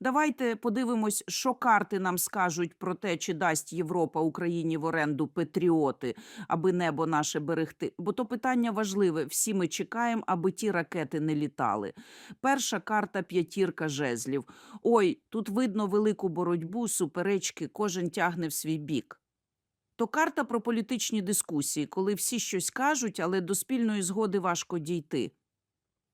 Давайте подивимось, що карти нам скажуть про те, чи дасть Європа Україні в оренду патріоти, аби небо наше берегти. Бо то питання важливе. Всі ми чекаємо, аби ті ракети не літали. Перша карта п'ятірка жезлів. Ой, тут видно велику боротьбу, суперечки, кожен тягне в свій бік. То карта про політичні дискусії, коли всі щось кажуть, але до спільної згоди важко дійти.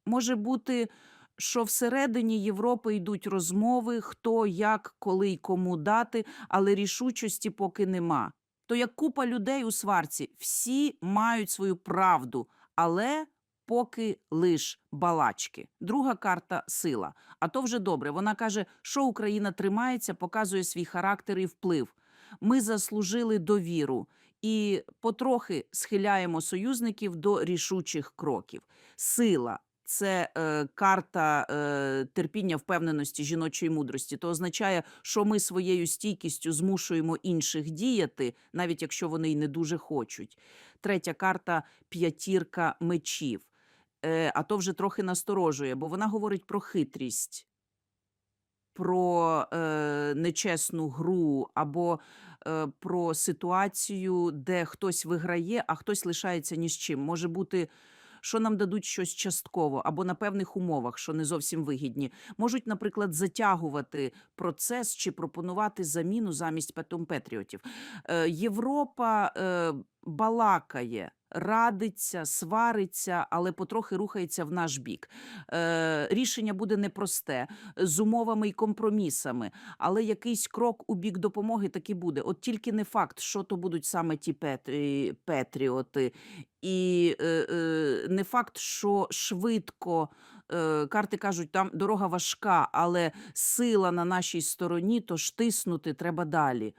Може бути, що всередині Європи йдуть розмови, хто, як, коли й кому дати, але рішучості поки нема. То як купа людей у сварці, всі мають свою правду, але поки лиш балачки. Друга карта сила. А то вже добре. Вона каже, що Україна тримається, показує свій характер і вплив. Ми заслужили довіру і потрохи схиляємо союзників до рішучих кроків. Сила це е, карта е, терпіння, впевненості, жіночої мудрості. То означає, що ми своєю стійкістю змушуємо інших діяти, навіть якщо вони й не дуже хочуть. Третя карта п'ятірка мечів. Е, а то вже трохи насторожує, бо вона говорить про хитрість, про е, нечесну гру або е, про ситуацію, де хтось виграє, а хтось лишається ні з чим. Може бути, що нам дадуть щось частково або на певних умовах, що не зовсім вигідні. Можуть, наприклад, затягувати процес чи пропонувати заміну замість Петом Петріотів. Е, Європа е, балакає. Радиться, свариться, але потрохи рухається в наш бік. Е, рішення буде непросте, з умовами і компромісами, але якийсь крок у бік допомоги таки буде. От тільки не факт, що то будуть саме ті петрі, петріоти, і е, е, не факт, що швидко. Е, карти кажуть, там дорога важка, але сила на нашій стороні, тож тиснути треба далі.